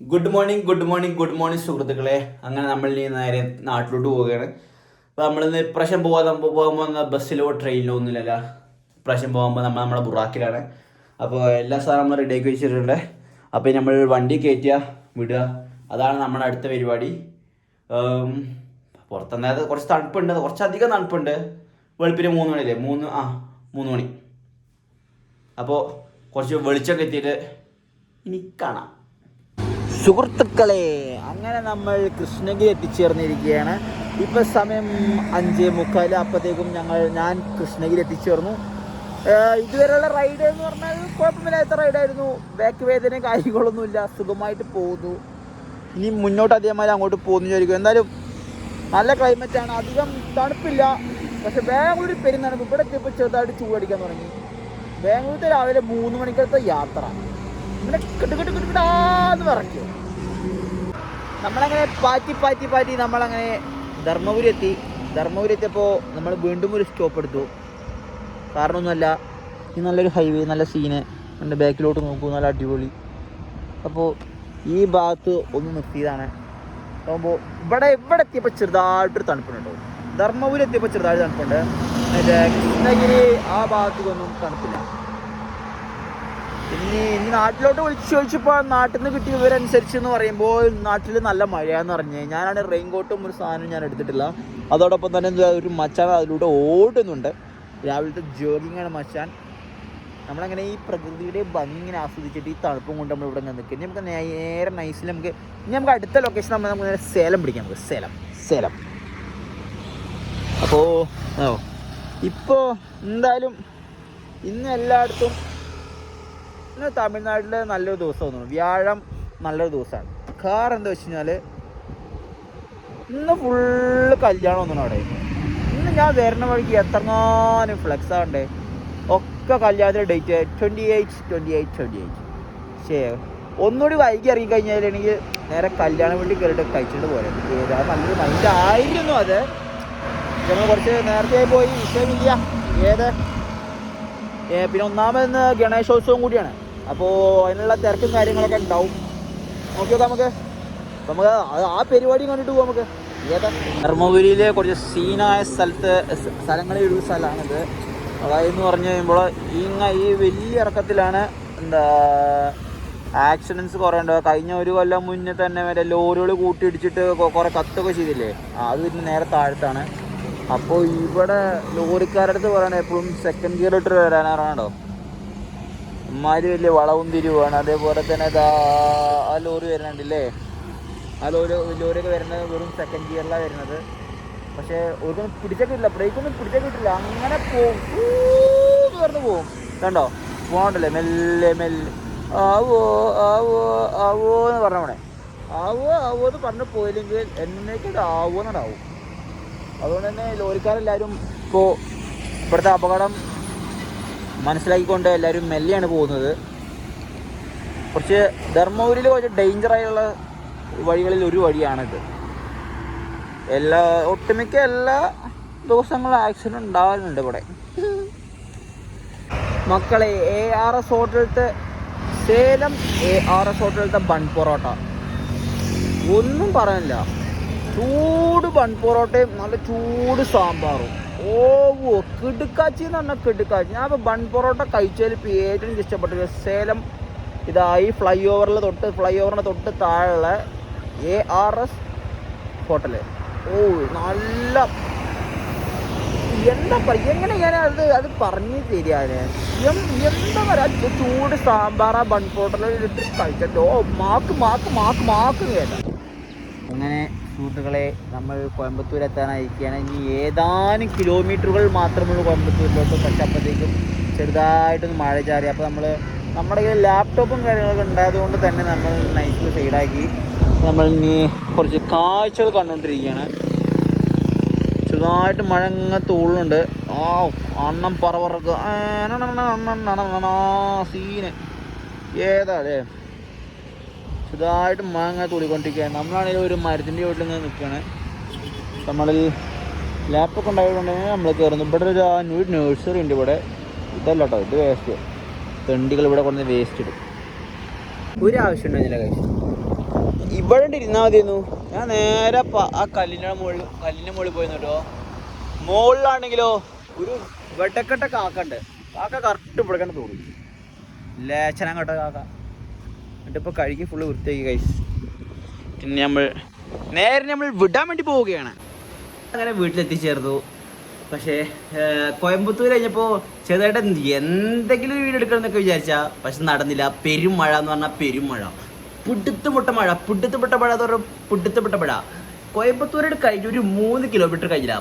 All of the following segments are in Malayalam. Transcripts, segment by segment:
Good morning good morning good morning സുഹൃത്തുക്കളെ. അങ്ങനെ നമ്മൾ ഇനി നേരെ നാട്ടിലോട്ട് പോവുകയാണ്. അപ്പോൾ നമ്മളിന്ന് ഇപ്രാവശ്യം പോകാൻ പോകുമ്പോൾ ബസ്സിലോ ട്രെയിനിലോ ഒന്നുമില്ലല്ല. ഇപ്രാവശ്യം പോകുമ്പോൾ നമ്മൾ നമ്മുടെ ബുറാക്കിലാണ്. അപ്പോൾ എല്ലാ സാധനം നമ്മൾ റെഡിയാക്കി വെച്ചിട്ടുണ്ട്. അപ്പോൾ നമ്മൾ വണ്ടി കയറ്റുക വിടുക. അതാണ് നമ്മുടെ അടുത്ത പരിപാടി. പുറത്തുനിന്നത് കുറച്ച് തണുപ്പുണ്ട്. കുറച്ചധികം തണുപ്പുണ്ട്. വെളുപ്പിന് മൂന്ന് മണിയല്ലേ? മൂന്ന് ആ മൂന്ന് മണി. അപ്പോൾ കുറച്ച് വെളിച്ചമൊക്കെ എത്തിയിട്ട് ഇനി കാണാം. സുഹൃത്തുക്കളെ അങ്ങനെ നമ്മൾ കൃഷ്ണഗിരി എത്തിച്ചേർന്നിരിക്കുകയാണ്. ഇപ്പോൾ സമയം അഞ്ച് മുക്കാൽ അപ്പോഴത്തേക്കും ഞങ്ങൾ ഞാൻ കൃഷ്ണഗിരി എത്തിച്ചേർന്നു. ഇതുവരെയുള്ള റൈഡ് എന്ന് പറഞ്ഞാൽ കുഴപ്പമില്ലാത്ത റൈഡായിരുന്നു ബാക്ക് വേദന കാര്യങ്ങളൊന്നുമില്ല സുഖമായിട്ട് പോകുന്നു. ഇനി മുന്നോട്ട് അതേമാതിരി അങ്ങോട്ട് പോകുന്നു ചോദിക്കും എന്തായാലും നല്ല ക്ലൈമറ്റാണ് അധികം തണുപ്പില്ല. പക്ഷെ ബാംഗ്ലൂർ പെരുന്നാണ് ഇവിടെ എത്തിയപ്പോൾ ചെറുതായിട്ട് ചൂടടിക്കാൻ തുടങ്ങി. ബാംഗ്ലൂരിൽ രാവിലെ മൂന്ന് മണിക്കത്തെ യാത്ര. നമ്മളങ്ങനെ പാറ്റി പാറ്റി പാറ്റി നമ്മളങ്ങനെ ധർമ്മപുരി എത്തി ധർമ്മപുരി എത്തിയപ്പോൾ നമ്മൾ വീണ്ടും ഒരു സ്റ്റോപ്പ് എടുത്തു. കാരണമൊന്നുമല്ല ഈ നല്ലൊരു ഹൈവേ നല്ല സീന് എന്റെ ബാക്കിലോട്ട് നോക്കൂ നല്ല അടിപൊളി. അപ്പോൾ ഈ ഭാഗത്ത് ഒന്ന് നിർത്തിയതാണ് അപ്പോ ഇവിടെ ഇവിടെ എത്തിയപ്പോൾ ചെറുതായിട്ടൊരു തണുപ്പുണ്ട്. ധർമ്മപുരി എത്തിയപ്പോൾ ചെറുതായിട്ട് തണുപ്പുണ്ട്. കൃഷ്ണഗിരി ആ ഭാഗത്തേക്കൊന്നും തണുപ്പില്ല. പിന്നെ ഇനി നാട്ടിലോട്ട് വിളിച്ച് ചോദിച്ചപ്പോൾ നാട്ടിൽ നിന്ന് കിട്ടിയ വിവരമനുസരിച്ച് എന്ന് പറയുമ്പോൾ നാട്ടിൽ നല്ല മഴയാന്ന് പറഞ്ഞ് ഞാനാണ് റെയിൻ കോട്ടും ഒരു സാധനവും ഞാൻ എടുത്തിട്ടില്ല. അതോടൊപ്പം തന്നെ ഒരു മച്ചാൻ അതിലൂടെ ഓടുന്നുണ്ട്. രാവിലത്തെ ജോഗിങ് ആണ് മച്ചാൻ. നമ്മളങ്ങനെ ഈ പ്രകൃതിയുടെ ഭംഗി ഇങ്ങനെ ആസ്വദിച്ചിട്ട് ഈ തണുപ്പും കൊണ്ട് നമ്മൾ ഇവിടെ നിൽക്കുന്നു നമുക്ക് നേരെ നൈസിൽ നമുക്ക് ഇനി നമുക്ക് അടുത്ത ലൊക്കേഷൻ നമ്മൾ നമുക്ക് നേരെ സേലം പിടിക്കാം നമുക്ക്. സേലം സേലം. അപ്പോൾ ഓ ഇപ്പോൾ എന്തായാലും ഇന്ന് എല്ലായിടത്തും ഇന്ന് തമിഴ്നാട്ടിൽ നല്ലൊരു ദിവസം തോന്നുന്നു. വ്യാഴം നല്ലൊരു ദിവസമാണ്. കാരണം എന്താ വെച്ച് കഴിഞ്ഞാൽ ഇന്ന് ഫുള്ള് കല്യാണം ഒന്നും അവിടെ. ഇന്ന് ഞാൻ വരുന്ന വഴിക്ക് എത്രങ്ങാനും ഫ്ലെക്സ് ആവണ്ടേ? ഒക്കെ കല്യാണത്തിന്റെ date twenty eight twenty eight twenty eight ശേ ഒന്നുകൂടി വൈകി ഇറങ്ങി കഴിഞ്ഞാൽ എനിക്ക് നേരെ കല്യാണം വേണ്ടി കയറിയിട്ട് കഴിച്ചിട്ട് പോരെ. ഏതാ നല്ലൊരു മൈൻഡ് ആയിരുന്നു അത്. ഞങ്ങൾ കുറച്ച് നേരത്തെ പോയി. വിഷയമില്ല. ഏത്? പിന്നെ ഒന്നാമതെന്ന് ഗണേശോത്സവം കൂടിയാണ്. അപ്പോൾ അതിനുള്ള തിരക്കും കാര്യങ്ങളൊക്കെ ഉണ്ടാവും. നോക്കി നോക്കാം നമുക്ക് നമുക്ക് ആ പരിപാടി കണ്ടിട്ട് പോവാം നമുക്ക്. ഏതാ? ധർമ്മപുരിയിലെ കുറച്ച് സീനായ സ്ഥലത്ത് സ്ഥലങ്ങളിൽ ഒരു സ്ഥലമാണിത്. അതായത് എന്ന് പറഞ്ഞു കഴിയുമ്പോൾ ഇങ്ങ ഈ വലിയ ഇറക്കത്തിലാണ് എന്താ ആക്സിഡൻസ് കുറേ ഉണ്ടോ. കഴിഞ്ഞ ഒരു കൊല്ലം മുന്നേ തന്നെ വരെ ലോറികൾ കൂട്ടിയിടിച്ചിട്ട് കുറേ കത്തൊക്കെ ചെയ്തില്ലേ? അത് പിന്നെ നേരെ താഴത്താണ്. അപ്പോൾ ഇവിടെ ലോറിക്കാരുടെ അടുത്ത് പറയണേ എപ്പോഴും സെക്കൻഡ് ഗിയർ ഇട്ട് വരാനാണോ ഇമ്മാര് വലിയ വളവും തിരിവാണ് അതേപോലെ തന്നെ ആ ലോറി വരുന്നുണ്ടല്ലേ? ആ ലോറി ലോറിയൊക്കെ വരുന്നത് വെറും സെക്കൻഡ് ഗിയറിലാണ് വരുന്നത്. പക്ഷേ ഒന്നും പിടിച്ചേക്കില്ല ബ്രേക്കൊന്നും പിടിച്ചേക്കിട്ടില്ല അങ്ങനെ പോവും. പറഞ്ഞു പോവും. കണ്ടോ? പോകണ്ടല്ലേ? മെല്ലെ മെല്ലെ. ആവോ ആവോ ആവോ എന്ന് പറഞ്ഞ പോണേ ആവോ ആവോ എന്ന് പറഞ്ഞ് പോയില്ലെങ്കിൽ എന്നേക്കും ഇത് ആവോ. എന്നുണ്ടാവും അതുകൊണ്ട് തന്നെ ലോറിക്കാരെല്ലാവരും ഇപ്പോൾ ഇവിടുത്തെ അപകടം മനസ്സിലാക്കിക്കൊണ്ട് എല്ലാവരും മെല്ലെയാണ് പോകുന്നത്. കുറച്ച് ധർമ്മപുരിയിൽ കുറച്ച് ഡേഞ്ചറായുള്ള വഴികളിൽ ഒരു വഴിയാണിത്. എല്ലാ ഒട്ടുമിക്ക എല്ലാ ദിവസങ്ങളും ആക്സിഡന്റ് ഉണ്ടാവാറുണ്ട് ഇവിടെ. മക്കളെ എ ആർ എസ് ഹോട്ടലത്തെ സേലം എ ആർ എസ് ഹോട്ടലത്തെ ബൺ പൊറോട്ട. ഒന്നും പറയാനില്ല. ചൂട് ബൺ പൊറോട്ടയും നല്ല ചൂട് സാമ്പാറും. ഓവോ കിടുക്കാച്ചി എന്ന് പറഞ്ഞാൽ കിടുക്കാച്ചി. ഞാൻ ഇപ്പോൾ ബൺ പൊറോട്ട കഴിച്ചതിൽ ഏറ്റവും ഇഷ്ടപ്പെട്ടത് സേലം ഇതായി ഫ്ലൈ ഓവറിൽ തൊട്ട് ഫ്ലൈ ഓവറിന് തൊട്ട് താഴെയുള്ള എ ആർ എസ് ഹോട്ടൽ ഓ നല്ല എന്താ പറയുക എങ്ങനെ ഞാൻ അത് അത് പറഞ്ഞു തരികയാണ് എന്താ പറയുക ചൂട് സാമ്പാറ ബൺ പൊറോട്ടയിൽ ഇട്ട് കഴിച്ചിട്ടോ മാക്ക് മാക്ക് മാക്ക് മാക്ക് കേട്ടോ. അങ്ങനെ സുഹൃത്തുക്കളെ നമ്മൾ കോയമ്പത്തൂർ എത്താനായിരിക്കുകയാണ് ഇനി ഏതാനും കിലോമീറ്ററുകൾ മാത്രമുള്ളൂ കോയമ്പത്തൂരിലോട്ട് പക്ഷെ അപ്പോഴത്തേക്കും ചെറുതായിട്ടൊന്ന് മഴ ചാറി അപ്പോൾ നമ്മൾ നമ്മുടെ കയ്യിൽ ലാപ്ടോപ്പും കാര്യങ്ങളൊക്കെ ഉണ്ടായതുകൊണ്ട് തന്നെ നമ്മൾ നൈറ്റിൽ സൈഡാക്കി നമ്മൾ ഇനി കുറച്ച് കാഴ്ചകൾ കണ്ടുകൊണ്ടിരിക്കുകയാണ് ചെറുതായിട്ട് മഴ ഇങ്ങനെ തൂളുന്നുണ്ട് ആ അണ്ണം പറവറക്ക് സീന് ഏതാ അല്ലേ ചെറുതായിട്ട് മാങ്ങ തൂളിക്കൊണ്ടിരിക്കുകയാണ് നമ്മളാണെങ്കിൽ ഒരു മരത്തിന്റെ വീട്ടിൽ നിന്ന് നിൽക്കുകയാണ്. നമ്മളിൽ ലാപ്പൊക്കെ ഉണ്ടായതുകൊണ്ടെങ്കിൽ നമ്മൾ കയറുന്നു. ഇവിടെ ഒരു ന്യൂ നഴ്സറി ഉണ്ട് ഇവിടെ. ഇതല്ല കേട്ടോ ഇത് വേസ്റ്റ് തെണ്ടികൾ ഇവിടെ കൊണ്ടുവന്ന് വേസ്റ്റ് ഇടും. ഒരു ആവശ്യം ഉണ്ടായിരുന്നില്ല കഴിച്ചു ഇവിടെ ഇരുന്നാൽ മതിയെന്നു ഞാൻ നേരെ ആ കല്ലിന്റെ മുകളിൽ കല്ലിന്റെ മുകളിൽ പോയി കേട്ടോ മുകളിലാണെങ്കിലോ ഒരു വെട്ടക്കെട്ട കാക്കണ്ട് കാക്ക കറക്റ്റ് ഇവിടെ കണ്ട് തോന്നി ലേച്ചനം കേട്ടോ കാക്ക. എന്നിട്ട് ഇപ്പോൾ കഴുകി ഫുള്ള് വൃത്തിയാക്കി കൈസ് പിന്നെ നമ്മൾ നേരെ നമ്മൾ വിടാൻ വേണ്ടി പോവുകയാണ്. അങ്ങനെ വീട്ടിലെത്തിച്ചേർന്നു. പക്ഷേ കോയമ്പത്തൂർ കഴിഞ്ഞപ്പോൾ ചെറുതായിട്ട് എന്തെങ്കിലും ഒരു വീട് എടുക്കണം എന്നൊക്കെ വിചാരിച്ചാ പക്ഷെ നടന്നില്ല. പെരുമഴ എന്ന് പറഞ്ഞാൽ പെരുമഴ. മഴ പിടുത്തുമുട്ട മഴ പിടുത്തുമുട്ട മഴ എന്ന് പറഞ്ഞാൽ പിടുത്തുമുട്ട മഴ. കോയമ്പത്തൂരോട് കഴിഞ്ഞ് ഒരു മൂന്ന് കിലോമീറ്റർ കഴിഞ്ഞില്ല.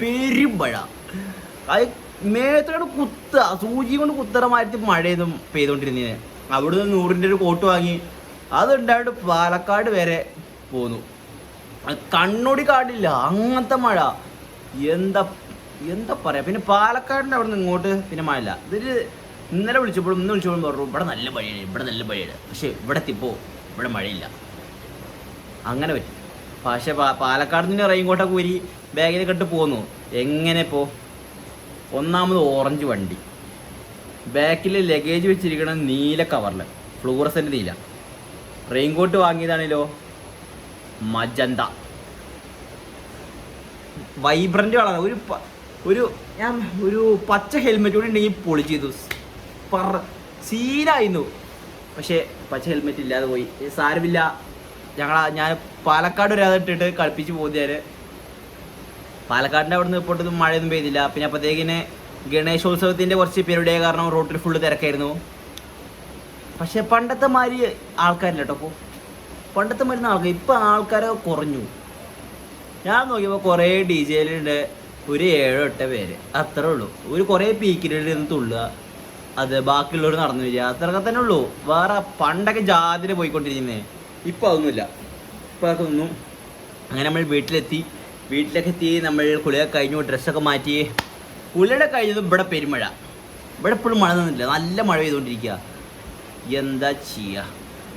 പെരുമഴ. അത് മേത്തോട് കുത്ത സൂചി കൊണ്ട് കുത്തറമായിട്ട് മഴയൊന്നും പെയ്തുകൊണ്ടിരുന്നേ. അവിടുന്ന് നൂറിന്റെ ഒരു കോട്ട് വാങ്ങി. അതുണ്ടായിട്ട് പാലക്കാട് വരെ പോന്നു. കണ്ണൂടി കാടില്ല അങ്ങനത്തെ മഴ. എന്താ എന്താ പറയാ? പിന്നെ പാലക്കാടിന്റെ അവിടെ നിന്ന് ഇങ്ങോട്ട് പിന്നെ മഴ ഇല്ല. ഇതൊരു ഇന്നലെ വിളിച്ചപ്പോഴും ഇന്ന് വിളിച്ചപ്പോഴും പറഞ്ഞു ഇവിടെ നല്ല മഴയാണ് ഇവിടെ നല്ല മഴയാണ്. പക്ഷെ ഇവിടെ തിപ്പോ ഇവിടെ മഴയില്ല. അങ്ങനെ പറ്റി. പക്ഷെ പാലക്കാട് നിന്ന് റെയിൻകോട്ടൊക്കെ ഊരി ബാഗിൽ കെട്ട് പോന്നു. എങ്ങനെ പോ ഒന്നാമത് ഓറഞ്ച് വണ്ടി. ബാക്കിൽ ലഗേജ് വെച്ചിരിക്കണ നീല കവറിൽ ഫ്ലൂറസെന്റ് നീല. റെയിൻകോട്ട് വാങ്ങിയതാണല്ലോ. മജന്ത. വൈബ്രന്റ് കളർ ഒരു ഒരു ഞാൻ ഒരു പച്ച ഹെൽമെറ്റ് കൂടി ഉണ്ടെങ്കിൽ പൊളി ചെയ്തു. പറ സീനായിരുന്നു. പക്ഷേ പച്ച ഹെൽമെറ്റ് ഇല്ലാതെ പോയി. സാരമില്ല. ഞങ്ങൾ ഞാൻ പാലക്കാട് ഒരാതെ ഇട്ടിട്ട് കളിപ്പിച്ച് പോകുന്നേര് പാലക്കാടിന്റെ അവിടെ നിന്ന് ഇപ്പോഴത്തെ മഴയൊന്നും പെയ്തില്ല. പിന്നെ അപ്പോഴത്തേക്കിന് ഗണേശോത്സവത്തിന്റെ കുറച്ച് പേരുടെ കാരണം റോട്ടിൽ ഫുള്ള് തിരക്കായിരുന്നു. പക്ഷേ പണ്ടത്തെ മാതിരി ആൾക്കാരില്ല കേട്ടോ അപ്പോൾ പണ്ടത്തെ മാതിരി ആൾക്കാർ ഇപ്പം ആൾക്കാരെ കുറഞ്ഞു. ഞാൻ നോക്കിയപ്പോൾ കുറേ ഡി ജെയിലുണ്ട്. ഒരു ഏഴോ എട്ടോ പേര്. അത്രേ ഉള്ളൂ. ഒരു കുറേ പീക്കിലിരുന്ന് തുള്ളുക. അത് ബാക്കിയുള്ളവർ നടന്നു വരിക. അത്രയൊക്കെ തന്നെ ഉള്ളൂ. വേറെ പണ്ടൊക്കെ ജാതിന് പോയിക്കൊണ്ടിരിക്കുന്നേ ഇപ്പം അതൊന്നുമില്ല. ഇപ്പം അതൊന്നും അങ്ങനെ നമ്മൾ വീട്ടിലെത്തി. വീട്ടിലൊക്കെ എത്തി. നമ്മൾ കുളിയൊക്കെ കഴിഞ്ഞു. ഡ്രസ്സൊക്കെ മാറ്റി. കുളിയുടെ കഴിഞ്ഞതും ഇവിടെ പെരുമഴ. ഇവിടെ ഇപ്പോഴും മഴ നിന്നില്ല നല്ല മഴ പെയ്തുകൊണ്ടിരിക്കുക എന്താ ചെയ്യുക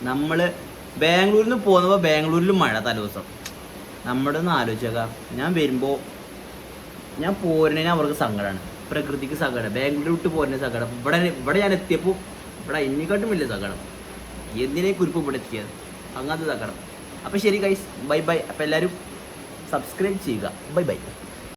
നമ്മൾ ബാംഗ്ലൂരിൽ നിന്ന് പോകുന്നപ്പോൾ ബാംഗ്ലൂരിലും മഴ തലേദിവസം നമ്മുടെ ഒന്ന് ആലോചിച്ചേക്കാം ഞാൻ വരുമ്പോൾ ഞാൻ പോരുന്നതിന് അവർക്ക് സങ്കടമാണ് പ്രകൃതിക്ക് സങ്കടം ബാംഗ്ലൂർ വിട്ട് പോരുന്ന സങ്കടം ഇവിടെ ഇവിടെ ഞാൻ എത്തിയപ്പോൾ ഇവിടെ എന്നെക്കാട്ടും വലിയ സങ്കടം. എന്തിനെ കുറിപ്പ് ഇവിടെ എത്തിയത്? അങ്ങനത്തെ സങ്കടം. അപ്പോൾ ശരി ഗൈസ് ബൈ ബൈ അപ്പോൾ എല്ലാവരും സബ്സ്ക്രൈബ് ചെയ്യുക. Bye bye